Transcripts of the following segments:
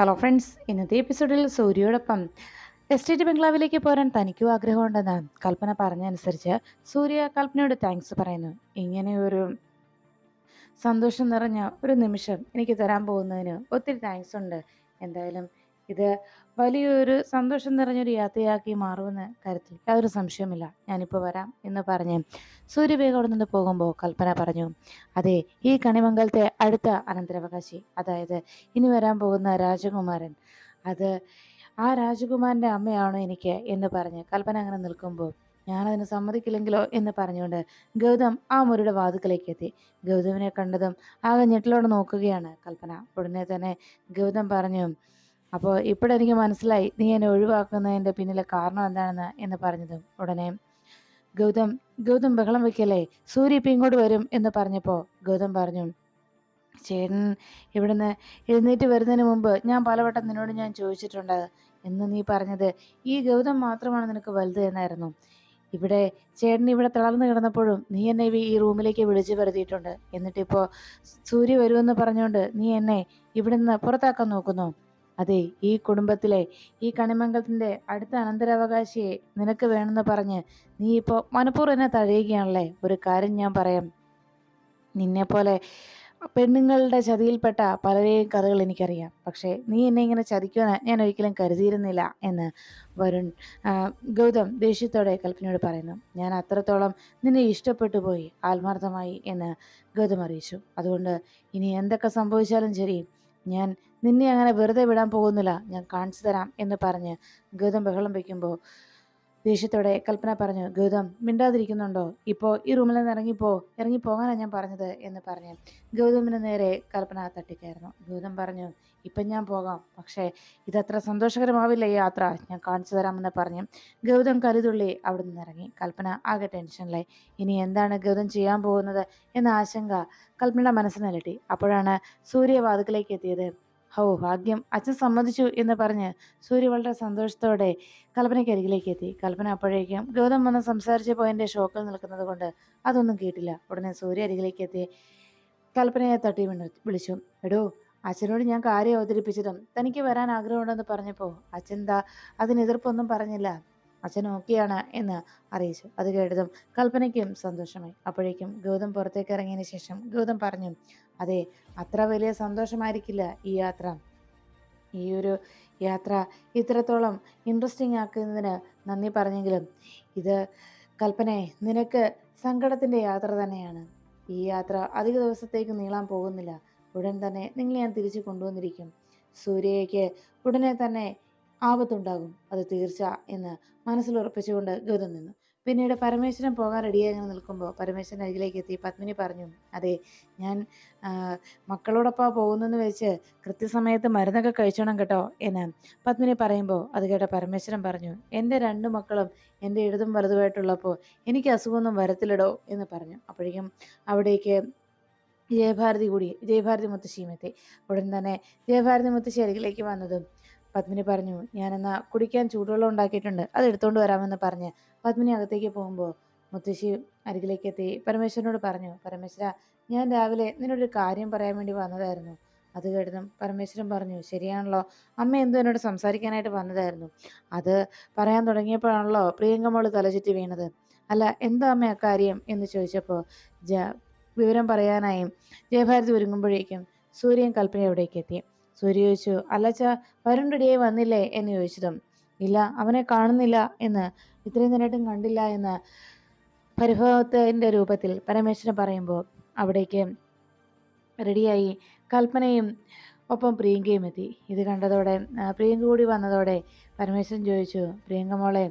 Hello friends ഇന്നത്തെ എപ്പിസോഡിൽ സൂര്യയോടൊപ്പം estate ബംഗ്ലാവിലേക്ക് പോരാൻ തനിക്കും ആഗ്രഹമുണ്ടെന്ന് കൽപ്പന പറഞ്ഞനുസരിച്ച് സൂര്യ കൽപ്പനയോട് താങ്ക്സ് പറയുന്നു. ഇങ്ങനെ ഒരു സന്തോഷം നിറഞ്ഞ ഒരു നിമിഷം എനിക്ക് തരാൻ പോകുന്നതിന് ഒത്തിരി താങ്ക്സ് ഉണ്ട്. എന്തായാലും ഇത് വലിയൊരു സന്തോഷം നിറഞ്ഞൊരു യാത്രയാക്കി മാറുമെന്ന് കാര്യത്തിൽ യാതൊരു സംശയമില്ല ഞാനിപ്പോൾ വരാം എന്ന് പറഞ്ഞ് സൂര്യവേഗം അവിടെ നിന്ന് പോകുമ്പോൾ കൽപ്പന പറഞ്ഞു അതെ ഈ കണിമംഗലത്തെ അടുത്ത അനന്തരാവകാശി അതായത് ഇനി വരാൻ പോകുന്ന രാജകുമാരൻ അത് ആ രാജകുമാരന്റെ അമ്മയാണോ എനിക്ക്? എന്ന് പറഞ്ഞ് കൽപ്പന അങ്ങനെ നിൽക്കുമ്പോൾ ഞാനതിന് സമ്മതിക്കില്ലെങ്കിലോ? എന്ന് പറഞ്ഞുകൊണ്ട് ഗൗതം ആ മുറിയുടെ വാതുക്കലേക്ക് എത്തി. ഗൗതമിനെ കണ്ടതും ആകെ ഞെട്ടിലോടെ നോക്കുകയാണ് കൽപ്പന. ഉടനെ തന്നെ ഗൗതം പറഞ്ഞു അപ്പോൾ ഇപ്പോഴെനിക്ക് മനസ്സിലായി നീ എന്നെ ഒഴിവാക്കുന്നതിന്റെ പിന്നിലെ കാരണം എന്താണെന്ന് എന്ന് പറഞ്ഞതും ഉടനെ. ഗൗതം ഗൗതം ബഹളം വെക്കല്ലേ? സൂര്യ ഇപ്പം ഇങ്ങോട്ട് വരും എന്ന് പറഞ്ഞപ്പോൾ ഗൗതം പറഞ്ഞു ചേട്ടൻ ഇവിടുന്ന് എഴുന്നേറ്റ് വരുന്നതിന് മുമ്പ് ഞാൻ പലവട്ടം നിന്നോട് ഞാൻ ചോദിച്ചിട്ടുണ്ട്. എന്ന് നീ പറഞ്ഞത് ഈ ഗൗതം മാത്രമാണ് നിനക്ക് വലുത് എന്നായിരുന്നു. ഇവിടെ ചേട്ടൻ ഇവിടെ തളർന്നു കിടന്നപ്പോഴും നീ എന്നെ ഈ റൂമിലേക്ക് വിളിച്ചു വരുത്തിയിട്ടുണ്ട്. എന്നിട്ടിപ്പോൾ സൂര്യ വരുമെന്ന് പറഞ്ഞുകൊണ്ട് നീ എന്നെ ഇവിടുന്ന് പുറത്താക്കാൻ നോക്കുന്നു. അതെ ഈ കുടുംബത്തിലെ ഈ കണിമംഗലത്തിന്റെ അടുത്ത അനന്തരാവകാശിയെ നിനക്ക് വേണമെന്ന് പറഞ്ഞ് നീ ഇപ്പോൾ മനഃപൂർവം എന്നെ തഴയുകയാണല്ലേ? ഒരു കാര്യം ഞാൻ പറയാം. നിന്നെപ്പോലെ പെണ്ണുങ്ങളുടെ ചതിയിൽപ്പെട്ട പലരെയും കഥകൾ എനിക്കറിയാം. പക്ഷേ നീ എന്നെ ഇങ്ങനെ ചതിക്കുമെന്ന് ഞാൻ ഒരിക്കലും കരുതിയിരുന്നില്ല എന്ന് വരുൺ ഗൗതം ദേഷ്യത്തോടെ കൽപ്പനയോട് പറയുന്നു. ഞാൻ അത്രത്തോളം നിന്നെ ഇഷ്ടപ്പെട്ടു പോയി ആത്മാർത്ഥമായി എന്ന് ഗൗതം അറിയിച്ചു. അതുകൊണ്ട് ഇനി എന്തൊക്കെ സംഭവിച്ചാലും ശരി ഞാൻ നിന്നെ അങ്ങനെ വെറുതെ വിടാൻ പോകുന്നില്ല ഞാൻ കാണിച്ചു തരാം എന്ന് പറഞ്ഞ് ഗൗതം ബഹളം വയ്ക്കുമ്പോൾ ദേഷ്യത്തോടെ കൽപ്പന പറഞ്ഞു ഗൗതം മിണ്ടാതിരിക്കുന്നുണ്ടോ? ഇപ്പോൾ ഈ റൂമിൽ നിന്ന് ഇറങ്ങിപ്പോ ഇറങ്ങിപ്പോകാനാണ് ഞാൻ പറഞ്ഞത് എന്ന് പറഞ്ഞ് ഗൗതമിന് നേരെ കൽപ്പന തട്ടിക്കായിരുന്നു ഗൗതം പറഞ്ഞു ഇപ്പം ഞാൻ പോകാം പക്ഷേ ഇതത്ര സന്തോഷകരമാവില്ല ഈ യാത്ര ഞാൻ കാണിച്ചു തരാമെന്ന് പറഞ്ഞു ഗൗതം കരുതുള്ളി അവിടെ നിന്ന് ഇറങ്ങി. കൽപ്പന ആകെ ടെൻഷനിലായി. ഇനി എന്താണ് ഗൗതം ചെയ്യാൻ പോകുന്നത്? എന്ന ആശങ്ക കൽപ്പനയുടെ മനസ്സിനലട്ടി അപ്പോഴാണ് സൂര്യവാതുക്കിലേക്ക് എത്തിയത്. ഹോ ഭാഗ്യം. അച്ഛൻ സമ്മതിച്ചു എന്ന് പറഞ്ഞ് സൂര്യ വളരെ സന്തോഷത്തോടെ കൽപ്പനയ്ക്ക് അരികിലേക്ക് എത്തി. കൽപ്പന അപ്പോഴേക്കും ഗൗതം വന്ന് സംസാരിച്ച പോയിന്റെ ഷോക്കിൽ നിൽക്കുന്നത് കൊണ്ട് അതൊന്നും കേട്ടില്ല. ഉടനെ സൂര്യ അരികിലേക്ക് എത്തി കൽപ്പനയെ തട്ടി വിളിച്ചു. എടോ അച്ഛനോട് ഞാൻ കാര്യം അവതരിപ്പിച്ചതും തനിക്ക് വരാൻ ആഗ്രഹമുണ്ടെന്ന് പറഞ്ഞപ്പോൾ അച്ഛൻ എന്താ അതിന് എതിർപ്പൊന്നും പറഞ്ഞില്ല. അച്ഛൻ ഓക്കെയാണ് എന്ന് അറിയിച്ചു. അത് കേട്ടതും കൽപ്പനയ്ക്കും സന്തോഷമായി. അപ്പോഴേക്കും ഗൗതം പുറത്തേക്ക് ഇറങ്ങിയതിന് ശേഷം ഗൗതം പറഞ്ഞു അതെ അത്ര വലിയ സന്തോഷമായിരിക്കില്ല ഈ യാത്ര. ഈ ഒരു യാത്ര ഇത്രത്തോളം ഇൻട്രസ്റ്റിംഗ് ആക്കുന്നതിന് നന്ദി പറഞ്ഞെങ്കിലും ഇത് കൽപ്പനെ നിനക്ക് സങ്കടത്തിന്റെ യാത്ര തന്നെയാണ്. ഈ യാത്ര അധിക ദിവസത്തേക്ക് നീളാൻ പോകുന്നില്ല. ഉടൻ തന്നെ നിങ്ങൾ ഞാൻ തിരിച്ചു കൊണ്ടുവന്നിരിക്കും. സൂര്യയ്ക്ക് ഉടനെ തന്നെ ആപത്തുണ്ടാകും. അത് തീർച്ച എന്ന് മനസ്സിൽ ഉറപ്പിച്ചുകൊണ്ട് ഗൗതം നിന്നു. പിന്നീട് പരമേശ്വരൻ പോകാൻ റെഡിയായി അങ്ങനെ നിൽക്കുമ്പോൾ പരമേശ്വരൻ അരികിലേക്ക് എത്തി. പത്മിനി പറഞ്ഞു അതെ ഞാൻ മക്കളോടൊപ്പം പോകുന്നെന്ന് വെച്ച് കൃത്യസമയത്ത് മരുന്നൊക്കെ കഴിച്ചോണം കേട്ടോ എന്ന് പത്മിനി പറയുമ്പോൾ അത് കേട്ട പരമേശ്വരൻ പറഞ്ഞു എന്റെ രണ്ട് മക്കളും എന്റെ ഇടതും വലതുമായിട്ടുള്ളപ്പോൾ എനിക്ക് അസുഖമൊന്നും വരത്തില്ലടോ എന്ന് പറഞ്ഞു. അപ്പോഴേക്കും അവിടേക്ക് ജയഭാരതി കൂടി ജയഭാരതി മുത്തശ്ശിയും എത്തി. ഉടൻ തന്നെ ജയഭാരതി മുത്തശ്ശി അരികിലേക്ക് വന്നതും പത്മിനി പറഞ്ഞു ഞാനെന്നാ കുടിക്കാൻ ചൂടുവെള്ളം ഉണ്ടാക്കിയിട്ടുണ്ട് അത് എടുത്തുകൊണ്ട് വരാമെന്ന് പറഞ്ഞ് പത്മിനി അകത്തേക്ക് പോകുമ്പോൾ മുത്തശ്ശി അരികിലേക്ക് എത്തി പരമേശ്വരനോട് പറഞ്ഞു പരമേശ്വര ഞാൻ രാവിലെ നിന്നോടൊരു കാര്യം പറയാൻ വേണ്ടി വന്നതായിരുന്നു. അത് കേട്ടതും പരമേശ്വരൻ പറഞ്ഞു ശരിയാണല്ലോ അമ്മ എന്തോ എന്നോട് സംസാരിക്കാനായിട്ട് വന്നതായിരുന്നു. അത് പറയാൻ തുടങ്ങിയപ്പോഴാണല്ലോ പ്രിയങ്കമോൾ തലചുറ്റി വീണത്. അല്ല എന്താ അമ്മ അക്കാര്യം? എന്ന് ചോദിച്ചപ്പോൾ ജ വിവരം പറയാനായും ജയഭാരതി ഒരുങ്ങുമ്പോഴേക്കും സൂര്യൻ കൽപ്പന എവിടേക്ക് എത്തി. സൂര്യ ചോദിച്ചു അല്ലച്ച വരുണ്ടടിയെ വന്നില്ലേ? എന്ന് ചോദിച്ചതും ഇല്ല അവനെ കാണുന്നില്ല എന്ന് ഇത്രയും നേരമായിട്ടും കണ്ടില്ല എന്ന് പരിഭവത്തിന്റെ രൂപത്തിൽ പരമേശ്വരൻ പറയുമ്പോൾ അവിടേക്ക് റെഡിയായി കൽപ്പനയും ഒപ്പം പ്രിയങ്കയും എത്തി. ഇത് കണ്ടതോടെ പ്രിയങ്ക കൂടി വന്നതോടെ പരമേശ്വരൻ ചോദിച്ചു പ്രിയങ്ക മോളെ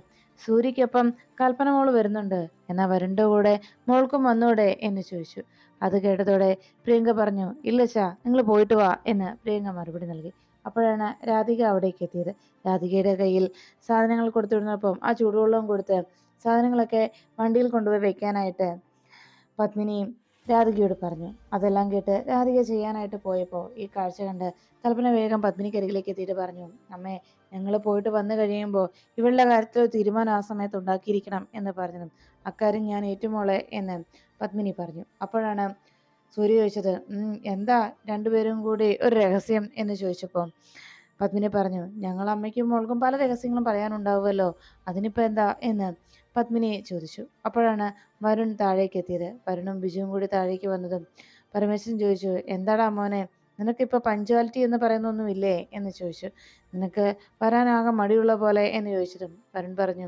സൂര്യക്കൊപ്പം കൽപ്പന മോൾ വരുന്നുണ്ട്. എന്നാ വരുണ്ട കൂടെ? മോൾക്കും വന്നൂടെ? എന്ന് ചോദിച്ചു. അത് കേട്ടതോടെ പ്രിയങ്ക പറഞ്ഞു ഇല്ല ചാ നിങ്ങൾ പോയിട്ട് വാ എന്ന് പ്രിയങ്ക മറുപടി നൽകി. അപ്പോഴാണ് രാധിക അവിടേക്ക് എത്തിയത്. രാധികയുടെ കയ്യിൽ സാധനങ്ങൾ കൊടുത്തു കൊടുത്തിരുന്നപ്പം ആ ചൂടുവെള്ളവും കൊടുത്ത് സാധനങ്ങളൊക്കെ വണ്ടിയിൽ കൊണ്ടുപോയി വെക്കാനായിട്ട് പത്മിനിയും രാധികയോട് പറഞ്ഞു. അതെല്ലാം കേട്ട് രാധിക ചെയ്യാനായിട്ട് പോയപ്പോൾ ഈ കാഴ്ച കണ്ട് കൽപ്പന വേഗം പത്മിനിക്കരികിലേക്ക് എത്തിയിട്ട് പറഞ്ഞു അമ്മേ ഞങ്ങൾ പോയിട്ട് വന്നു കഴിയുമ്പോൾ ഇവളുടെ കാര്യത്തിൽ തീരുമാനം ആ സമയത്ത് ഉണ്ടാക്കിയിരിക്കണം എന്ന് പറഞ്ഞു അക്കാര്യം ഞാൻ ഏറ്റുമോളെ എന്ന് പത്മിനി പറഞ്ഞു. അപ്പോഴാണ് സൂര്യ ചോദിച്ചത് എന്താ രണ്ടുപേരും കൂടി ഒരു രഹസ്യം? എന്ന് ചോദിച്ചപ്പോൾ പത്മിനി പറഞ്ഞു ഞങ്ങൾ അമ്മയ്ക്കും മോൾക്കും പല രഹസ്യങ്ങളും പറയാനുണ്ടാവുമല്ലോ. അതിനിപ്പോൾ എന്താ? എന്ന് പത്മിനി ചോദിച്ചു. അപ്പോഴാണ് വരുൺ താഴേക്ക് എത്തിയത്. വരുണും ബിജുവും കൂടി താഴേക്ക് വന്നതും പരമേശ്വരൻ ചോദിച്ചു എന്താടാ മോനെ നിനക്കിപ്പോൾ പഞ്ച്വാലിറ്റി എന്ന് പറയുന്നൊന്നുമില്ലേ? എന്ന് ചോദിച്ചു. നിനക്ക് വരാനാകെ മടിയുള്ള പോലെ? എന്ന് ചോദിച്ചതും വരുൺ പറഞ്ഞു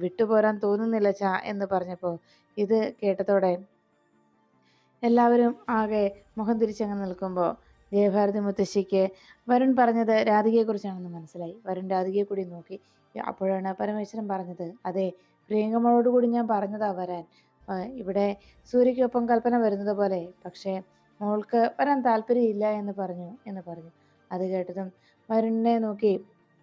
വിട്ടുപോരാൻ തോന്നുന്നില്ല ചാ എന്ന് പറഞ്ഞപ്പോൾ ഇത് കേട്ടതോടെ എല്ലാവരും ആകെ മുഖം തിരിച്ചങ്ങ് നിൽക്കുമ്പോൾ ജയഭാരതി മുത്തശ്ശിക്ക് വരുൺ പറഞ്ഞത് രാധികയെക്കുറിച്ചാണെന്ന് മനസ്സിലായി. വരുൺ രാധികയെ കൂടി നോക്കി. അപ്പോഴാണ് പരമേശ്വരൻ പറഞ്ഞത്. അതെ പ്രിയങ്കമ്മളോട് കൂടി ഞാൻ പറഞ്ഞതാ വരാൻ. ഇവിടെ സൂര്യയ്ക്കൊപ്പം കൽപ്പന വരുന്നത് പോലെ. പക്ഷേ മോൾക്ക് വരാൻ താല്പര്യമില്ല എന്ന് പറഞ്ഞു എന്ന് പറഞ്ഞു. അത് കേട്ടതും വരുണിനെ നോക്കി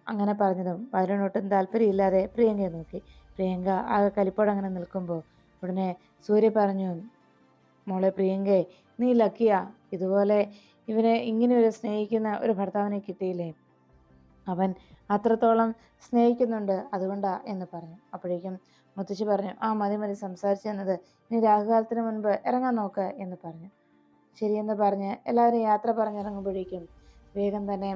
അങ്ങനെ പറഞ്ഞതും വരുണൊട്ടും താല്പര്യമില്ലാതെ പ്രിയങ്കയെ നോക്കി. പ്രിയങ്ക ആകെ കലിപ്പോടെ അങ്ങനെ നിൽക്കുമ്പോൾ ഉടനെ സൂര്യ പറഞ്ഞു മോളെ പ്രിയങ്കയെ നീ ലക്കിയാ. ഇതുപോലെ ഇവനെ ഇങ്ങനെ ഒരു സ്നേഹിക്കുന്ന ഒരു ഭർത്താവിനെ കിട്ടിയില്ലേ? അവൻ അത്രത്തോളം സ്നേഹിക്കുന്നുണ്ട് അതുകൊണ്ടാ എന്ന് പറഞ്ഞു. അപ്പോഴേക്കും മുത്തശ്ശി പറഞ്ഞു ആ മതി മതി സംസാരിച്ചു എന്നത് ഇനി രാഹുകാലത്തിന് മുൻപ് ഇറങ്ങാൻ നോക്ക് എന്ന് പറഞ്ഞു. ശരിയെന്ന് പറഞ്ഞ് എല്ലാവരും യാത്ര പറഞ്ഞിറങ്ങുമ്പോഴേക്കും വേഗം തന്നെ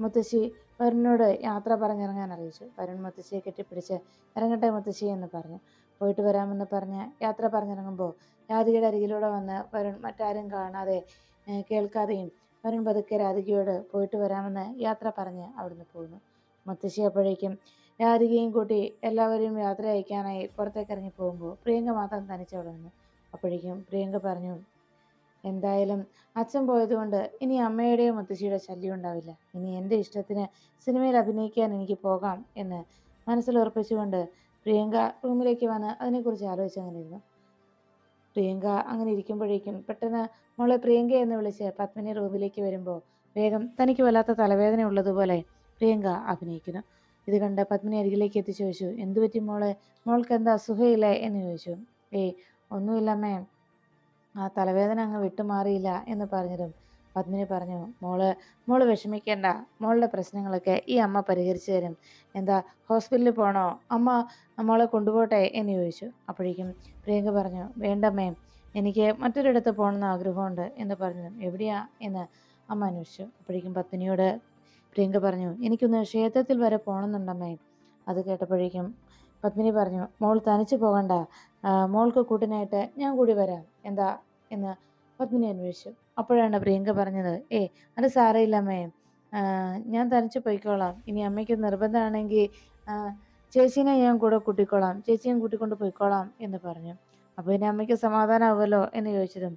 മുത്തശ്ശി വരുണിനോട് യാത്ര പറഞ്ഞിറങ്ങാൻ അറിയിച്ചു. വരുൺ മുത്തശ്ശിയെ കെട്ടിപ്പിടിച്ച് ഇറങ്ങട്ടെ മുത്തശ്ശി എന്ന് പറഞ്ഞു. പോയിട്ട് വരാമെന്ന് പറഞ്ഞ് യാത്ര പറഞ്ഞിറങ്ങുമ്പോൾ രാധികയുടെ അരികിലൂടെ വന്ന് വരുൺ മറ്റാരും കാണാതെ കേൾക്കാതെയും വരുൺ പതുക്കെ രാധികയോട് പോയിട്ട് വരാമെന്ന് യാത്ര പറഞ്ഞ് അവിടുന്ന് പോകുന്നു. മുത്തശ്ശി അപ്പോഴേക്കും രാധികയും കൂട്ടി എല്ലാവരെയും യാത്ര അയക്കാനായി പുറത്തേക്ക് ഇറങ്ങി പോകുമ്പോൾ പ്രിയങ്ക മാത്രം തനിച്ചവിടെ വന്നു അപ്പോഴേക്കും പ്രിയങ്ക പറഞ്ഞു എന്തായാലും അച്ഛൻ പോയതുകൊണ്ട് ഇനി അമ്മയുടെയോ മുത്തശ്ശിയുടെ ശല്യം ഉണ്ടാവില്ല. ഇനി എന്റെ ഇഷ്ടത്തിന് സിനിമയിൽ അഭിനയിക്കാൻ എനിക്ക് പോകാം എന്ന് മനസ്സിൽ ഉറപ്പിച്ചുകൊണ്ട് പ്രിയങ്ക റൂമിലേക്ക് വന്ന് അതിനെക്കുറിച്ച് ആലോചിച്ച് അങ്ങനെ ഇരുന്നു. പ്രിയങ്ക അങ്ങനെ ഇരിക്കുമ്പോഴേക്കും പെട്ടെന്ന് മോളെ പ്രിയങ്ക എന്ന് വിളിച്ച് പത്മിനി റൂമിലേക്ക് വരുമ്പോൾ വേഗം തനിക്ക് വല്ലാത്ത തലവേദന ഉള്ളതുപോലെ പ്രിയങ്ക അഭിനയിക്കുന്നു. ഇത് കണ്ട് പത്മിനി അരികിലേക്ക് എത്തി ചോദിച്ചു എന്തു പറ്റി മോളെ? മോൾക്ക് എന്താ അസുഖയില്ലേ എന്ന് ചോദിച്ചു. ഏയ് ഒന്നുമില്ലമ്മേ. ആ തലവേദന അങ്ങ് വിട്ടുമാറിയില്ല എന്ന് പറഞ്ഞതും പത്മിനി പറഞ്ഞു മോൾ മോൾ വിഷമിക്കേണ്ട. മോളുടെ പ്രശ്നങ്ങളൊക്കെ ഈ അമ്മ പരിഹരിച്ചു തരും. എന്താ ഹോസ്പിറ്റലിൽ പോണോ? അമ്മ മോളെ കൊണ്ടുപോട്ടെ? എന്ന് ചോദിച്ചു. അപ്പോഴേക്കും പ്രിയങ്ക പറഞ്ഞു വേണ്ടമ്മേ എനിക്ക് മറ്റൊരിടത്ത് പോകണമെന്ന് ആഗ്രഹമുണ്ട് എന്ന് പറഞ്ഞു. എവിടെയാ? എന്ന് അമ്മ അന്വേഷിച്ചു. അപ്പോഴേക്കും പത്മിനിയോട് പ്രിയങ്ക പറഞ്ഞു എനിക്കൊന്ന് ക്ഷേത്രത്തിൽ വരെ പോകണമെന്നുണ്ടമ്മേ. അത് കേട്ടപ്പോഴേക്കും പത്മിനി പറഞ്ഞു മോൾ തനിച്ച് പോകണ്ട. മോൾക്ക് കൂട്ടിനായിട്ട് ഞാൻ കൂടി വരാം. എന്താ? എന്ന് പത്മിനി അന്വേഷിച്ചു. അപ്പോഴാണ് പ്രിയങ്ക പറഞ്ഞത് ഏ അത് സാരയില്ലമ്മേ ഞാൻ തനിച്ച് പോയിക്കോളാം. ഇനി അമ്മയ്ക്ക് നിർബന്ധമാണെങ്കിൽ ചേച്ചീനെ ഞാൻ കൂടെ കൂട്ടിക്കോളാം. ചേച്ചിയും കൂട്ടിക്കൊണ്ട് പോയിക്കോളാം എന്ന് പറഞ്ഞു. അപ്പോൾ ഇനി അമ്മയ്ക്ക് സമാധാനമാവുമല്ലോ? എന്ന് ചോദിച്ചതും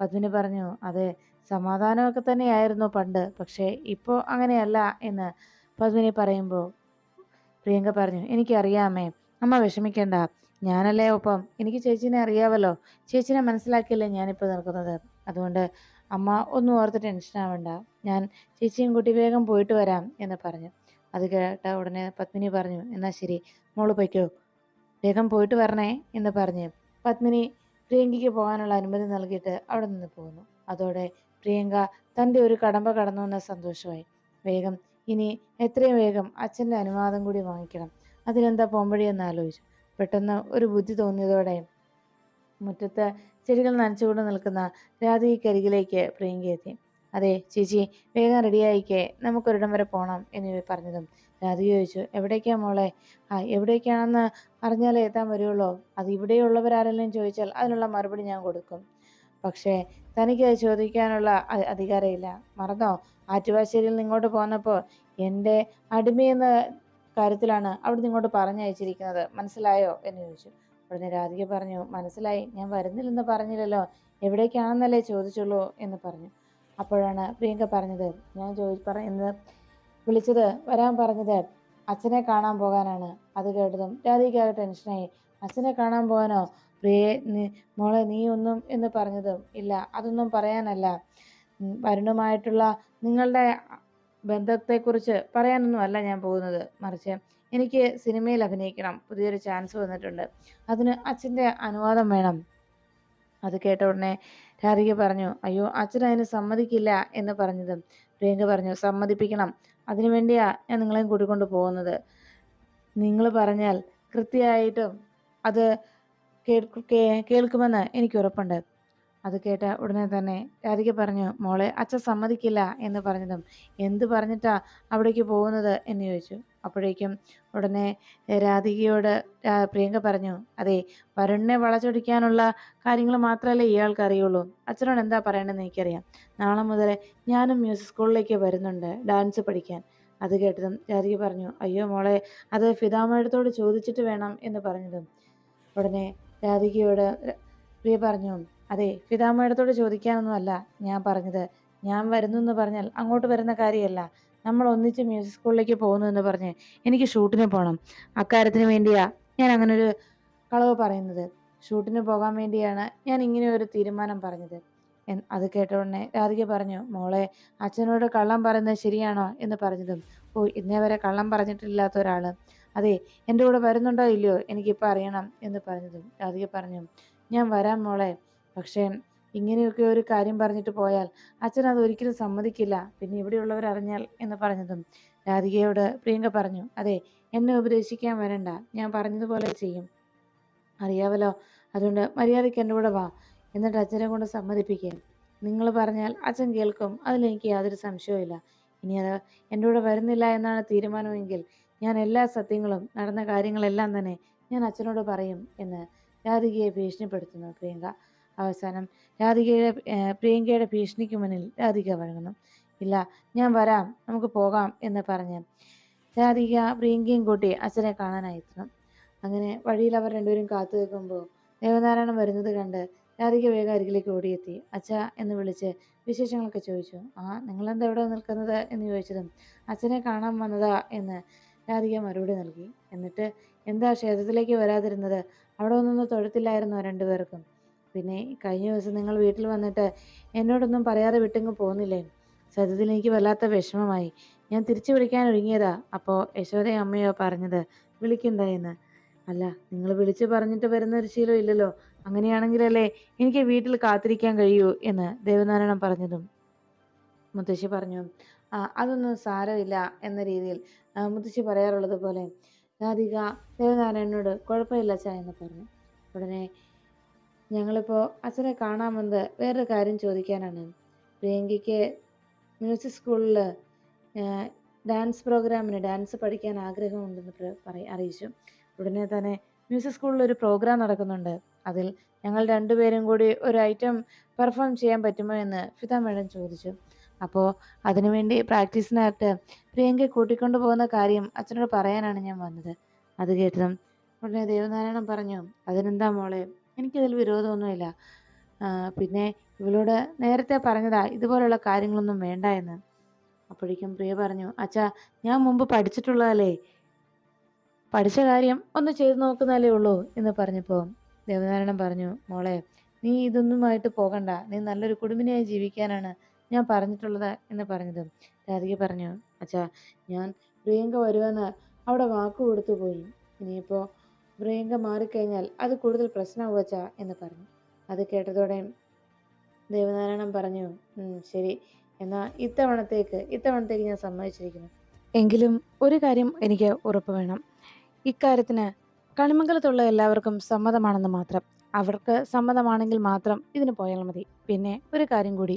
പത്മിനി പറഞ്ഞു അതെ സമാധാനമൊക്കെ തന്നെയായിരുന്നു പണ്ട് പക്ഷേ ഇപ്പോൾ അങ്ങനെയല്ല എന്ന് പത്മിനി പറയുമ്പോൾ പ്രിയങ്ക പറഞ്ഞു എനിക്കറിയാമേ അമ്മ വിഷമിക്കേണ്ട. ഞാനല്ലേ ഒപ്പം? എനിക്ക് ചേച്ചീനെ അറിയാവല്ലോ. ചേച്ചീനെ മനസ്സിലാക്കിയല്ലേ ഞാനിപ്പോൾ നിൽക്കുന്നത്. അതുകൊണ്ട് അമ്മ ഒന്നും ഓർത്ത് ടെൻഷൻ ആവണ്ട. ഞാൻ ചേച്ചിയും കുട്ടി വേഗം പോയിട്ട് വരാം എന്ന് പറഞ്ഞു. അത് കേട്ട ഉടനെ പത്മിനി പറഞ്ഞു എന്നാൽ ശരി മോൾ പൊയ്ക്കോ. വേഗം പോയിട്ട് വരണേ എന്ന് പറഞ്ഞ് പത്മിനി പ്രിയങ്കയ്ക്ക് പോകാനുള്ള അനുമതി നൽകിയിട്ട് അവിടെ നിന്ന് പോകുന്നു. അതോടെ പ്രിയങ്ക തന്റെ ഒരു കടമ്പ കടന്നു എന്ന സന്തോഷമായി. വേഗം ഇനി എത്രയും വേഗം അച്ഛന്റെ അനുവാദം കൂടി വാങ്ങിക്കണം. അതിനെന്താ പോംവഴിയെന്ന് ആലോചിച്ചു. പെട്ടെന്ന് ഒരു ബുദ്ധി തോന്നിയതോടെ മുറ്റത്ത് ചെടികൾ നനച്ചുകൊണ്ട് നിൽക്കുന്ന രാധികരികിലേക്ക് പ്രിയങ്ക എത്തി. അതെ ചേച്ചി വേഗം റെഡിയായിക്കേ. നമുക്കൊരിടം വരെ പോകണം എന്ന് പറഞ്ഞതും. രാധിക ചോദിച്ചു എവിടേക്കാ മോളെ? ആ എവിടേക്കാണെന്ന് അറിഞ്ഞാലേ എത്താൻ വരുള്ളൂ. അത് ഇവിടെയുള്ളവരാരെല്ലാം ചോദിച്ചാൽ അതിനുള്ള മറുപടി ഞാൻ കൊടുക്കും. പക്ഷേ തനിക്ക് അത് ചോദിക്കാനുള്ള അധികാരമില്ല. മറന്നോ? ആറ്റുവാശ്ശേരിയിൽ നിന്ന് ഇങ്ങോട്ട് പോന്നപ്പോൾ എന്റെ അടിമയെന്ന കാര്യത്തിലാണ് അവിടുന്ന് ഇങ്ങോട്ട് പറഞ്ഞയച്ചിരിക്കുന്നത്. മനസ്സിലായോ? എന്ന് ചോദിച്ചു. ഉടനെ രാധിക പറഞ്ഞു മനസ്സിലായി ഞാൻ വരുന്നില്ലെന്ന് പറഞ്ഞില്ലല്ലോ. എവിടേക്കാണെന്നല്ലേ ചോദിച്ചുള്ളൂ എന്ന് പറഞ്ഞു. അപ്പോഴാണ് പ്രിയങ്ക പറഞ്ഞത് ഞാൻ ചോദി പറയുന്നത് വിളിച്ചത് വരാൻ പറഞ്ഞത് അച്ഛനെ കാണാൻ പോകാനാണ്. അത് കേട്ടതും രാധികയാകെ ടെൻഷനായി അച്ഛനെ കാണാൻ പോകാനോ? പ്രിയെ നീ മോളെ നീ ഒന്നും എന്ന് പറഞ്ഞതും ഇല്ല അതൊന്നും പറയാനല്ല. വരുണുമായിട്ടുള്ള നിങ്ങളുടെ ബന്ധത്തെക്കുറിച്ച് പറയാനൊന്നും അല്ല ഞാൻ പോകുന്നത്. മറിച്ച് എനിക്ക് സിനിമയിൽ അഭിനയിക്കണം. പുതിയൊരു ചാൻസ് വന്നിട്ടുണ്ട്. അതിന് അച്ഛന്റെ അനുവാദം വേണം. അത് കേട്ട ഉടനെ രാധിക പറഞ്ഞു അയ്യോ അച്ഛൻ അതിന് സമ്മതിക്കില്ല എന്ന് പറഞ്ഞതും. പ്രിയങ്ക പറഞ്ഞു സമ്മതിപ്പിക്കണം. അതിനു വേണ്ടിയാ ഞാൻ നിങ്ങളെയും കൂട്ടിക്കൊണ്ട് പോകുന്നത്. നിങ്ങൾ പറഞ്ഞാൽ കൃത്യമായിട്ടും അത് കേൾക്കുമെന്ന് എനിക്ക് ഉറപ്പുണ്ട്. അത് കേട്ട ഉടനെ തന്നെ രാധിക പറഞ്ഞു മോളെ അച്ഛൻ സമ്മതിക്കില്ല എന്ന് പറഞ്ഞതും എന്ത് പറഞ്ഞിട്ടാ അവിടേക്ക് പോകുന്നത്? എന്ന് ചോദിച്ചു. അപ്പോഴേക്കും ഉടനെ രാധികയോട് പ്രിയങ്ക പറഞ്ഞു അതെ വരുണിനെ വളച്ചൊടിക്കാനുള്ള കാര്യങ്ങൾ മാത്രമല്ലേ ഇയാൾക്ക് അറിയുള്ളൂ. അച്ഛനോട് എന്താ പറയേണ്ടതെന്ന് എനിക്കറിയാം. നാളെ മുതൽ ഞാനും മ്യൂസിക് സ്കൂളിലേക്ക് വരുന്നുണ്ട് ഡാൻസ് പഠിക്കാൻ. അത് കേട്ടതും രാധിക പറഞ്ഞു അയ്യോ മോളെ അത് ഫിദാമയടത്തോട് ചോദിച്ചിട്ട് വേണം എന്ന് പറഞ്ഞതും. ഉടനെ രാധികയോട് പ്രിയ പറഞ്ഞു അതെ ഫിദാമയടത്തോട് ചോദിക്കാനൊന്നുമല്ല ഞാൻ പറഞ്ഞത്. ഞാൻ വരുന്നു എന്ന് പറഞ്ഞാൽ അങ്ങോട്ട് വരുന്ന കാര്യമല്ല. നമ്മൾ ഒന്നിച്ച് മ്യൂസിക് സ്കൂളിലേക്ക് പോകുന്നു എന്ന് പറഞ്ഞ് എനിക്ക് ഷൂട്ടിന് പോകണം അക്കാര്യത്തിന് വേണ്ടിയാ ഞാൻ അങ്ങനെ ഒരു കളവ് പറയുന്നത്. ഷൂട്ടിന് പോകാൻ വേണ്ടിയാണ് ഞാൻ ഇങ്ങനെ ഒരു തീരുമാനം പറഞ്ഞത്. അത് കേട്ട ഉടനെ രാധിക പറഞ്ഞു മോളെ അച്ഛനോട് കള്ളം പറയുന്നത് ശരിയാണോ? എന്ന് പറഞ്ഞതും ഓ ഇന്നേ വരെ കള്ളം പറഞ്ഞിട്ടില്ലാത്ത ഒരാൾ അതെ എന്റെ കൂടെ വരുന്നുണ്ടോ ഇല്ലയോ എനിക്കിപ്പോൾ അറിയണം എന്ന് പറഞ്ഞതും രാധിക പറഞ്ഞു ഞാൻ വരാം മോളെ. പക്ഷേ ഇങ്ങനെയൊക്കെ ഒരു കാര്യം പറഞ്ഞിട്ട് പോയാൽ അച്ഛൻ അത് ഒരിക്കലും സമ്മതിക്കില്ല. പിന്നെ ഇവിടെയുള്ളവർ അറിഞ്ഞാൽ എന്ന് പറഞ്ഞതും രാധികയോട് പ്രിയങ്ക പറഞ്ഞു അതെ എന്നെ ഉപദേശിക്കാൻ വരണ്ട. ഞാൻ പറഞ്ഞതുപോലെ ചെയ്യും. അറിയാവല്ലോ അതുകൊണ്ട് മര്യാദയ്ക്ക് എന്റെ കൂടെ വാ. എന്നിട്ട് അച്ഛനെ കൊണ്ട് സമ്മതിപ്പിക്കുക നിങ്ങൾ പറഞ്ഞാൽ അച്ഛൻ കേൾക്കും. അതിലെനിക്ക് യാതൊരു സംശയവുമില്ല ഇനി അത് എന്റെ കൂടെ വരുന്നില്ല എന്നാണ് തീരുമാനമെങ്കിൽ ഞാൻ എല്ലാ സത്യങ്ങളും നടന്ന കാര്യങ്ങളെല്ലാം തന്നെ ഞാൻ അച്ഛനോട് പറയും എന്ന് രാധികയെ ഭീഷണിപ്പെടുത്തുന്നു പ്രിയങ്ക. അവസാനം രാധികയുടെ പ്രിയങ്കയുടെ ഭീഷണിക്ക് മുന്നിൽ രാധിക വഴങ്ങുന്നു. ഇല്ല ഞാൻ വരാം നമുക്ക് പോകാം എന്ന് പറഞ്ഞ് രാധിക പ്രിയങ്കയും കൂട്ടി അച്ഛനെ കാണാനായി അങ്ങനെ വഴിയിൽ അവർ രണ്ടുപേരും കാത്തു നിൽക്കുമ്പോൾ ദേവനാരായണൻ വരുന്നത് കണ്ട് രാധിക വേഗം അരികിലേക്ക് ഓടിയെത്തി. അച്ഛ എന്ന് വിളിച്ച് വിശേഷങ്ങളൊക്കെ ചോദിച്ചു. ആ നിങ്ങളെന്താ എവിടെ നിൽക്കുന്നത്? എന്ന് ചോദിച്ചതും അച്ഛനെ കാണാൻ വന്നതാ എന്ന് രാധിക മറുപടി നൽകി. എന്നിട്ട് എന്താ ക്ഷേത്രത്തിലേക്ക് വരാതിരുന്നത്? അവിടെ ഒന്നും തൊഴുത്തില്ലായിരുന്നോ രണ്ടുപേർക്കും? പിന്നെ കഴിഞ്ഞ ദിവസം നിങ്ങൾ വീട്ടിൽ വന്നിട്ട് എന്നോടൊന്നും പറയാതെ വിട്ടങ്ങ് പോന്നില്ലേ? സത്യത്തിൽ എനിക്ക് വല്ലാത്ത വിഷമമായി. ഞാൻ തിരിച്ചു വിളിക്കാൻ ഒരുങ്ങിയതാ. അപ്പോൾ യശോദയും അമ്മയോ പറഞ്ഞത് വിളിക്കണ്ട എന്ന്. അല്ല നിങ്ങൾ വിളിച്ചു പറഞ്ഞിട്ട് വരുന്ന ഒരു ശീലം ഇല്ലല്ലോ. അങ്ങനെയാണെങ്കിലല്ലേ എനിക്ക് വീട്ടിൽ കാത്തിരിക്കാൻ കഴിയൂ എന്ന് ദേവനാരായണൻ പറഞ്ഞതും. മുത്തശ്ശി പറഞ്ഞു ആ അതൊന്നും സാരമില്ല എന്ന രീതിയിൽ. മുത്തശ്ശി പറയാറുള്ളത് പോലെ രാധിക ദേവനാരായണനോട് കുഴപ്പമില്ല ചായ എന്ന് പറഞ്ഞു. ഉടനെ ഞങ്ങളിപ്പോൾ അച്ഛനെ കാണാമെന്ന് വേറൊരു കാര്യം ചോദിക്കാനാണ്. പ്രിയങ്കയ്ക്ക് മ്യൂസിക് സ്കൂളിൽ ഡാൻസ് പ്രോഗ്രാമിന് ഡാൻസ് പഠിക്കാൻ ആഗ്രഹമുണ്ടെന്ന് പറ അറിയിച്ചു. ഉടനെ തന്നെ മ്യൂസിക് സ്കൂളിൽ ഒരു പ്രോഗ്രാം നടക്കുന്നുണ്ട്. അതിൽ ഞങ്ങൾ രണ്ടുപേരും കൂടി ഒരു ഐറ്റം പെർഫോം ചെയ്യാൻ പറ്റുമോ എന്ന് ഫിത മേഡം ചോദിച്ചു. അപ്പോൾ അതിനുവേണ്ടി പ്രാക്ടീസിനായിട്ട് പ്രിയങ്കയെ കൂട്ടിക്കൊണ്ടു പോകുന്ന കാര്യം അച്ഛനോട് പറയാനാണ് ഞാൻ വന്നത്. അത് കേട്ടതും ഉടനെ ദേവനാരായണൻ പറഞ്ഞു അതിനെന്താ മോളെ എനിക്കതിൽ വിരോധമൊന്നുമില്ല. പിന്നെ ഇവളോട് നേരത്തെ പറഞ്ഞതാ ഇതുപോലുള്ള കാര്യങ്ങളൊന്നും വേണ്ട എന്ന്. അപ്പോഴേക്കും പ്രിയ പറഞ്ഞു അച്ഛാ ഞാൻ മുമ്പ് പഠിച്ചിട്ടുള്ളതല്ലേ? പഠിച്ച കാര്യം ഒന്ന് ചെയ്തു നോക്കുന്നതല്ലേ ഉള്ളൂ എന്ന് പറഞ്ഞപ്പോൾ ദേവനാരായണൻ പറഞ്ഞു മോളെ നീ ഇതൊന്നുമായിട്ട് പോകണ്ട. നീ നല്ലൊരു കുടുംബിനിയായി ജീവിക്കാനാണ് ഞാൻ പറഞ്ഞിട്ടുള്ളത് എന്ന് പറഞ്ഞത്. രാധിക പറഞ്ഞു അച്ഛാ ഞാൻ പ്രിയങ്ക വരുമെന്ന് അവിടെ വാക്ക് കൊടുത്തു പോയി. ഇനിയിപ്പോൾ പ്രിയങ്ക മാറിക്കഴിഞ്ഞാൽ അത് കൂടുതൽ പ്രശ്നമാവുക അച്ഛാ എന്ന് പറഞ്ഞു. അത് കേട്ടതോടെ ദേവനാരായണൻ പറഞ്ഞു ശരി. എന്നാൽ ഇത്തവണത്തേക്ക് ഇത്തവണത്തേക്ക് ഞാൻ സമ്മതിച്ചിരിക്കുന്നു. എങ്കിലും ഒരു കാര്യം എനിക്ക് ഉറപ്പ് വേണം. ഇക്കാര്യത്തിന് കണിമംഗലത്തുള്ള എല്ലാവർക്കും സമ്മതമാണെന്ന് മാത്രം. അവർക്ക് സമ്മതമാണെങ്കിൽ മാത്രം ഇതിന് പോയാൽ മതി. പിന്നെ ഒരു കാര്യം കൂടി.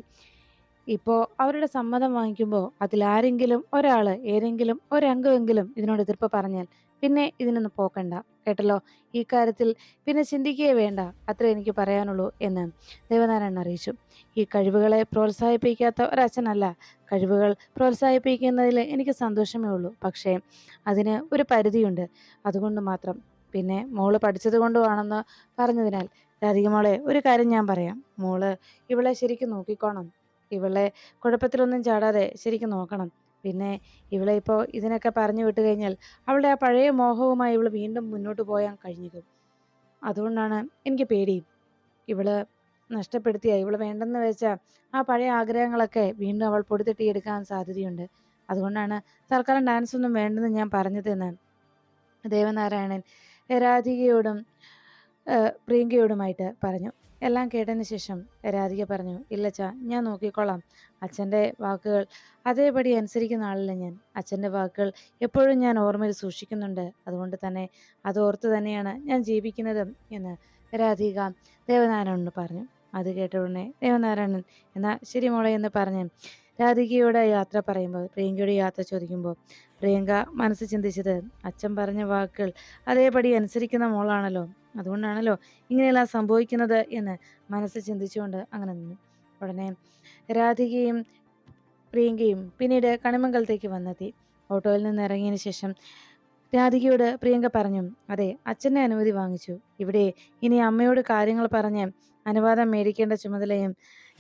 ഇപ്പോൾ അവരുടെ സമ്മതം വാങ്ങിക്കുമ്പോൾ അതിലാരെങ്കിലും ഒരാൾ ഏതെങ്കിലും ഒരംഗമെങ്കിലും ഇതിനോട് എതിർപ്പ് പറഞ്ഞാൽ പിന്നെ ഇതിനൊന്ന് പോക്കണ്ട. കേട്ടല്ലോ ഈ കാര്യത്തിൽ. പിന്നെ ചിന്തിക്കുകയേ വേണ്ട അത്ര എനിക്ക് പറയാനുള്ളൂ എന്ന് ദേവനാരായണൻ അറിയിച്ചു. ഈ കഴിവുകളെ പ്രോത്സാഹിപ്പിക്കാത്ത ഒരച്ഛനല്ല. കഴിവുകൾ പ്രോത്സാഹിപ്പിക്കുന്നതിൽ എനിക്ക് സന്തോഷമേ ഉള്ളൂ. പക്ഷേ അതിന് ഒരു പരിധിയുണ്ട്. അതുകൊണ്ട് മാത്രം. പിന്നെ മോൾ പഠിച്ചത് കൊണ്ടുമാണെന്ന് പറഞ്ഞതിനാൽ രാധിക മോളെ ഒരു കാര്യം ഞാൻ പറയാം. മോൾ ഇവളെ ശരിക്കും നോക്കിക്കോണം. ഇവളെ കുഴപ്പത്തിലൊന്നും ചാടാതെ ശരിക്കും നോക്കണം. പിന്നെ ഇവളെ ഇപ്പോൾ ഇതിനൊക്കെ പറഞ്ഞു വിട്ട് കഴിഞ്ഞാൽ അവളുടെ ആ പഴയ മോഹവുമായി ഇവൾ വീണ്ടും മുന്നോട്ട് പോയാൻ കഴിഞ്ഞത്. അതുകൊണ്ടാണ് എനിക്ക് പേടി. ഇവൾ നഷ്ടപ്പെടുത്തിയ ഇവൾ വേണ്ടെന്ന് വെച്ച ആ പഴയ ആഗ്രഹങ്ങളൊക്കെ വീണ്ടും അവൾ പൊടിത്തട്ടിയെടുക്കാൻ സാധ്യതയുണ്ട്. അതുകൊണ്ടാണ് തൽക്കാലം ഡാൻസ് ഒന്നും വേണ്ടെന്ന് ഞാൻ പറഞ്ഞതെന്ന് ദേവനാരായണൻ രാധികയോടും പ്രിയങ്കയോടുമായിട്ട് പറഞ്ഞു. എല്ലാം കേട്ടതിന് ശേഷം രാധിക പറഞ്ഞു ഇല്ലച്ച ഞാൻ നോക്കിക്കോളാം. അച്ഛന്റെ വാക്കുകൾ അതേപടി അനുസരിക്കുന്ന ആളല്ല ഞാൻ. അച്ഛന്റെ വാക്കുകൾ എപ്പോഴും ഞാൻ ഓർമ്മയിൽ സൂക്ഷിക്കുന്നുണ്ട്. അതുകൊണ്ട് തന്നെ അതോർത്ത് തന്നെയാണ് ഞാൻ ജീവിക്കുന്നത് എന്ന് രാധിക ദേവനാരായണനോട് പറഞ്ഞു. അത് കേട്ട ഉടനെ ദേവനാരായണൻ എന്നാ ശരി മോളെ എന്ന് പറഞ്ഞ് രാധികയോട് യാത്ര പറയുമ്പോൾ പ്രിയങ്കയുടെ യാത്ര ചോദിക്കുമ്പോൾ പ്രിയങ്ക മനസ്സ് ചിന്തിച്ചത് അച്ഛൻ പറഞ്ഞ വാക്കുകൾ അതേപടി അനുസരിക്കുന്ന മോളാണല്ലോ. അതുകൊണ്ടാണല്ലോ ഇങ്ങനെയെല്ലാം സംഭവിക്കുന്നത് എന്ന് മനസ്സ് ചിന്തിച്ചുകൊണ്ട് അങ്ങനെ നിന്നു. ഉടനെ രാധികയും പ്രിയങ്കയും പിന്നീട് കണിമംഗലത്തേക്ക് വന്നെത്തി. ഓട്ടോയിൽ നിന്ന് ഇറങ്ങിയതിന് ശേഷം രാധികയോട് പ്രിയങ്ക പറഞ്ഞു അതെ അച്ഛന്റെ അനുമതി വാങ്ങിച്ചു. ഇവിടെ ഇനി അമ്മയോട് കാര്യങ്ങൾ പറഞ്ഞ് അനുവാദം മേടിക്കേണ്ട ചുമതലയും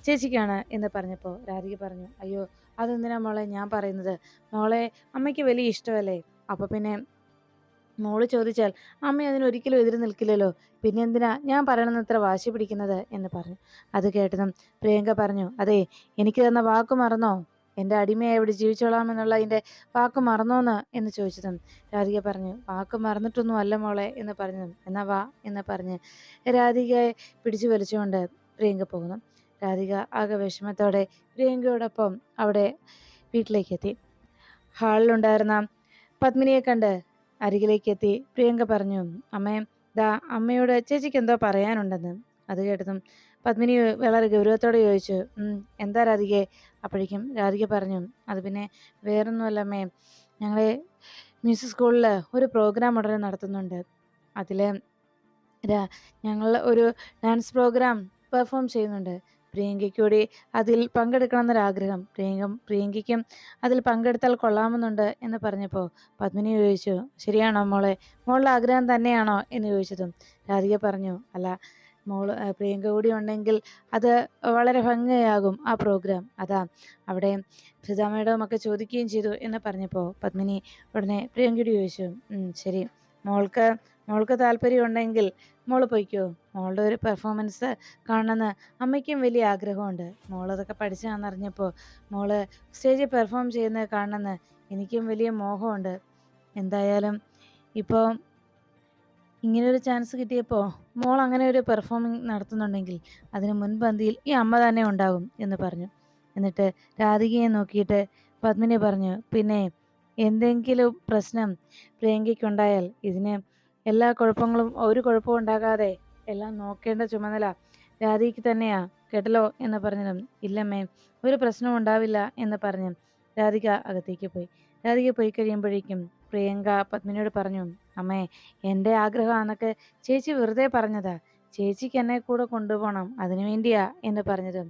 ചേച്ചിക്കാണ് എന്ന് പറഞ്ഞപ്പോൾ രാധിക പറഞ്ഞു അയ്യോ അതെന്തിനാ മോളെ ഞാൻ പറയുന്നത്? മോളെ അമ്മയ്ക്ക് വലിയ ഇഷ്ടമല്ലേ? അപ്പോൾ പിന്നെ മോൾ ചോദിച്ചാൽ അമ്മ അതിനൊരിക്കലും എതിര് നിൽക്കില്ലല്ലോ. പിന്നെ എന്തിനാ ഞാൻ പറയണമെന്ന് ഇത്ര വാശി പിടിക്കുന്നത്? എന്ന് പറഞ്ഞു. അത് കേട്ടതും പ്രിയങ്ക പറഞ്ഞു അതെ എനിക്ക് തന്ന വാക്ക് മറന്നോ? എന്റെ അടിമയെ ഇവിടെ ജീവിച്ചോളാമെന്നുള്ള അതിന്റെ വാക്ക് മറന്നോന്ന്? എന്ന് ചോദിച്ചതും രാധിക പറഞ്ഞു വാക്ക് മറന്നിട്ടൊന്നും അല്ല മോളെ എന്ന് പറഞ്ഞതും എന്നാ വാ എന്ന് പറഞ്ഞ് രാധികയെ പിടിച്ചു വലിച്ചുകൊണ്ട് പ്രിയങ്ക പോകുന്നു. രാധിക ആകെ വിഷമത്തോടെ പ്രിയങ്കയോടൊപ്പം അവിടെ വീട്ടിലേക്ക് എത്തി. ഹാളിലുണ്ടായിരുന്ന പത്മിനിയെ കണ്ട് അരികിലേക്ക് എത്തി പ്രിയങ്ക പറഞ്ഞു അമ്മേ ദാ അമ്മയോട് ചേച്ചിക്ക് എന്തോ പറയാനുണ്ടെന്ന്. അത് കേട്ടതും പത്മിനി വളരെ ഗൗരവത്തോടെ ചോദിച്ചു എന്താ രാധികെ? അപ്പോഴേക്കും രാധിക പറഞ്ഞു അത് പിന്നെ വേറൊന്നുമല്ല അമ്മേ ഞങ്ങളെ മ്യൂസിക് സ്കൂളിൽ ഒരു പ്രോഗ്രാം ഉടനെ നടത്തുന്നുണ്ട്. അതിൽ ഞങ്ങൾ ഒരു ഡാൻസ് പ്രോഗ്രാം പെർഫോം ചെയ്യുന്നുണ്ട്. പ്രിയങ്കയ്ക്കൂടി അതിൽ പങ്കെടുക്കണമെന്നൊരാഗ്രഹം. പ്രിയങ്ക പ്രിയങ്കയ്ക്കും അതിൽ പങ്കെടുത്താൽ കൊള്ളാമെന്നുണ്ട് എന്ന് പറഞ്ഞപ്പോൾ പത്മിനി ചോദിച്ചു ശരിയാണോ മോളെ? മോളുടെ ആഗ്രഹം തന്നെയാണോ? എന്ന് ചോദിച്ചതും രാധിക പറഞ്ഞു അല്ല മോൾ പ്രിയങ്ക കൂടി ഉണ്ടെങ്കിൽ അത് വളരെ ഭംഗിയാകും ആ പ്രോഗ്രാം. അതാ അവിടെ സുധാ മേഡം ഒക്കെ ചോദിക്കുകയും ചെയ്തു എന്ന് പറഞ്ഞപ്പോൾ പത്മിനി ഉടനെ പ്രിയങ്കയോട് ചോദിച്ചു ശരി. മോൾക്ക് മോൾക്ക് താല്പര്യം ഉണ്ടെങ്കിൽ മോൾ പോയിക്കോ. മോളുടെ ഒരു പെർഫോമൻസ് കാണണമെന്ന് അമ്മയ്ക്കും വലിയ ആഗ്രഹമുണ്ട്. മോളതൊക്കെ പഠിച്ചാണെന്നറിഞ്ഞപ്പോൾ മോൾ സ്റ്റേജിൽ പെർഫോം ചെയ്യുന്നത് കാണണമെന്ന് എനിക്കും വലിയ മോഹമുണ്ട്. എന്തായാലും ഇപ്പോൾ ഇങ്ങനൊരു ചാൻസ് കിട്ടിയപ്പോൾ മോൾ അങ്ങനെ ഒരു പെർഫോമിങ് നടത്തുന്നുണ്ടെങ്കിൽ അതിന് മുൻപന്തിയിൽ ഈ അമ്മ തന്നെ ഉണ്ടാകും എന്ന് പറഞ്ഞു. എന്നിട്ട് രാധികയെ നോക്കിയിട്ട് പത്മിനി പറഞ്ഞു പിന്നെ എന്തെങ്കിലും പ്രശ്നം പ്രിയങ്കയ്ക്കുണ്ടായാൽ ഇതിന് എല്ലാ കുഴപ്പങ്ങളും ഒരു കുഴപ്പവും ഉണ്ടാകാതെ എല്ലാം നോക്കേണ്ട ചുമതല രാധിക്ക് തന്നെയാ. കേട്ടല്ലോ എന്ന് പറഞ്ഞതും ഇല്ലമ്മേ ഒരു പ്രശ്നവും ഉണ്ടാവില്ല എന്ന് പറഞ്ഞു രാധിക അകത്തേക്ക് പോയി. രാധിക പോയി കഴിയുമ്പോഴേക്കും പ്രിയങ്ക പത്മിനിയോട് പറഞ്ഞു അമ്മേ എന്റെ ആഗ്രഹമാണെന്നൊക്കെ ചേച്ചി വെറുതെ പറഞ്ഞതാ. ചേച്ചിക്ക് എന്നെ കൂടെ കൊണ്ടുപോകണം അതിനു വേണ്ടിയാ എന്ന് പറഞ്ഞതും.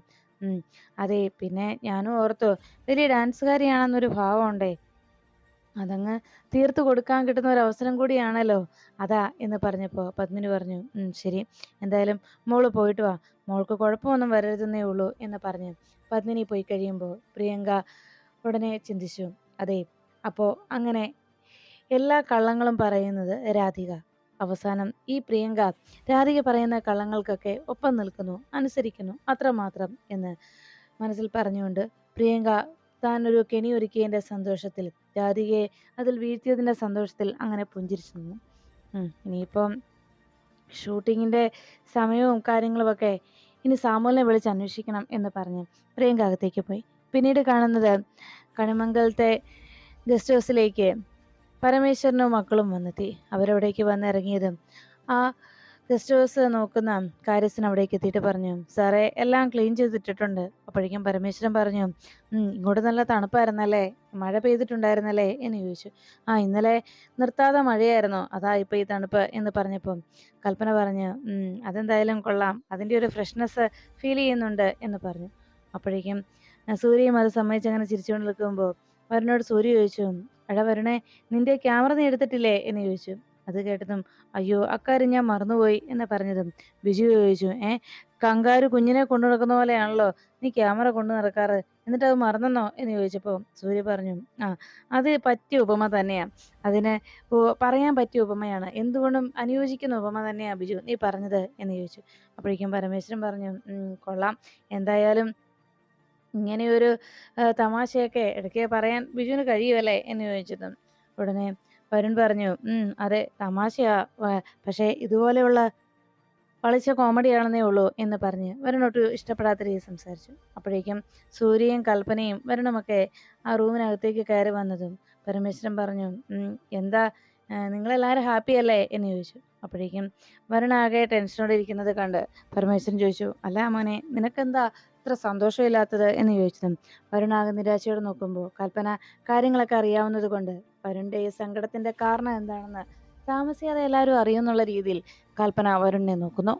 അതെ പിന്നെ ഞാനും ഓർത്തു വലിയ ഡാൻസുകാരിയാണെന്നൊരു ഭാവമുണ്ടേ. അതങ്ങ് തീർത്തു കൊടുക്കാൻ കിട്ടുന്ന ഒരു അവസരം കൂടിയാണല്ലോ. അതാ എന്ന് പറഞ്ഞപ്പോൾ പത്മിനി പറഞ്ഞു ശരി. എന്തായാലും മോൾ പോയിട്ട് വാ. മോൾക്ക് കുഴപ്പമൊന്നും വരരുതെന്നേ ഉള്ളൂ എന്ന് പറഞ്ഞ് പത്മിനി പോയി കഴിയുമ്പോൾ പ്രിയങ്ക ഉടനെ ചിന്തിച്ചു അതെ അപ്പോൾ അങ്ങനെ എല്ലാ കള്ളങ്ങളും പറയുന്നത് രാധിക. അവസാനം ഈ പ്രിയങ്ക രാധിക പറയുന്ന കള്ളങ്ങൾക്കൊക്കെ ഒപ്പം നിൽക്കുന്നു അനുസരിക്കുന്നു അത്രമാത്രം എന്ന് മനസ്സിൽ പറഞ്ഞുകൊണ്ട് പ്രിയങ്ക താൻ ഒരു കെണി ഒരുക്കിയതിന്റെ സന്തോഷത്തിൽ രാധികയെ അതിൽ വീഴ്ത്തിയതിന്റെ സന്തോഷത്തിൽ അങ്ങനെ പുഞ്ചിരിച്ചു നിന്നു. ഇനിയിപ്പം ഷൂട്ടിങ്ങിന്റെ സമയവും കാര്യങ്ങളുമൊക്കെ ഇനി സാമൂലിനെ വിളിച്ച് അന്വേഷിക്കണം എന്ന് പറഞ്ഞ് പ്രിയങ്ക അകത്തേക്ക് പോയി. പിന്നീട് കാണുന്നത് കണിമംഗലത്തെ ഗസ്റ്റ് ഹൗസിലേക്ക് പരമേശ്വരനും മക്കളും വന്നെത്തി. അവരവിടേക്ക് വന്നിറങ്ങിയതും ആ ഗസ്റ്റ് ഹൗസ് നോക്കുന്ന കാര്യസ്ഥൻ അവിടേക്ക് എത്തിയിട്ട് പറഞ്ഞു സാറേ എല്ലാം ക്ലീൻ ചെയ്തിട്ടിട്ടുണ്ട്. അപ്പോഴേക്കും പരമേശ്വരൻ പറഞ്ഞു ഇങ്ങോട്ട് നല്ല തണുപ്പായിരുന്നല്ലേ? മഴ പെയ്തിട്ടുണ്ടായിരുന്നല്ലേ? എന്ന് ചോദിച്ചു. ആ ഇന്നലെ നിർത്താതെ മഴയായിരുന്നു. അതാ ഇപ്പം ഈ തണുപ്പ് എന്ന് പറഞ്ഞപ്പം കൽപ്പന പറഞ്ഞു അതെന്തായാലും കൊള്ളാം. അതിന്റെ ഒരു ഫ്രഷ്നെസ് ഫീൽ ചെയ്യുന്നുണ്ട് എന്ന് പറഞ്ഞു. അപ്പോഴേക്കും സൂര്യയും അത് സമ്മതിച്ച് അങ്ങനെ ചിരിച്ചുകൊണ്ട് നിൽക്കുമ്പോൾ വരനോട് സൂര്യ ചോദിച്ചു എടാ വരണേ നിന്റെ ക്യാമറ നീ എടുത്തിട്ടില്ലേ? എന്ന് ചോദിച്ചു. അത് കേട്ടതും അയ്യോ അക്കാര്യം ഞാൻ മറന്നുപോയി എന്ന് പറഞ്ഞതും ബിജു ചോദിച്ചു ഏ കങ്കാരു കുഞ്ഞിനെ കൊണ്ടു നടക്കുന്ന പോലെയാണല്ലോ നീ ക്യാമറ കൊണ്ടു നടക്കാറ്? എന്നിട്ട് അത് മറന്നെന്നോ? എന്ന് ചോദിച്ചപ്പോൾ സൂര്യ പറഞ്ഞു ആ അത് പറ്റിയ ഉപമ തന്നെയാ. അതിന് പറയാൻ പറ്റിയ ഉപമയാണ്. എന്തുകൊണ്ടും അനുയോജിക്കുന്ന ഉപമ തന്നെയാ ബിജു നീ പറഞ്ഞത് എന്ന് ചോദിച്ചു. അപ്പോഴേക്കും പരമേശ്വരൻ പറഞ്ഞു കൊള്ളാം. എന്തായാലും ഇങ്ങനെയൊരു തമാശയൊക്കെ ഇടയ്ക്ക് പറയാൻ ബിജുവിന് കഴിയുമല്ലേ? എന്ന് ചോദിച്ചതും ഉടനെ വരുൺ പറഞ്ഞു ഉം അതെ തമാശയാ പക്ഷേ ഇതുപോലെയുള്ള വളിച്ച കോമഡിയാണെന്നേ ഉള്ളൂ എന്ന് പറഞ്ഞ് വരുണൊട്ട് ഇഷ്ടപ്പെടാത്ത രീതി സംസാരിച്ചു. അപ്പോഴേക്കും സൂര്യയും കൽപ്പനയും വരുണുമൊക്കെ ആ റൂമിനകത്തേക്ക് കയറി വന്നതും പരമേശ്വരൻ പറഞ്ഞു എന്താ നിങ്ങളെല്ലാവരും ഹാപ്പി അല്ലേ? എന്ന് ചോദിച്ചു. അപ്പോഴേക്കും വരുണാകെ ടെൻഷനോടെ ഇരിക്കുന്നത് കണ്ട് പരമേശ്വരൻ ചോദിച്ചു അല്ല മോനെ നിനക്കെന്താ ഇത്ര സന്തോഷമില്ലാത്തത് എന്ന് ചോദിച്ചതും ആകെ നിരാശയോടെ നോക്കുമ്പോൾ കൽപ്പന കാര്യങ്ങളൊക്കെ അറിയാവുന്നത് കൊണ്ട് വരുണിന്റെ ഈ സങ്കടത്തിന്റെ കാരണം എന്താണെന്ന് താമസിയാതെ എല്ലാവരും അറിയുന്നുള്ള രീതിയിൽ കൽപ്പന വരുണിനെ നോക്കുന്നു.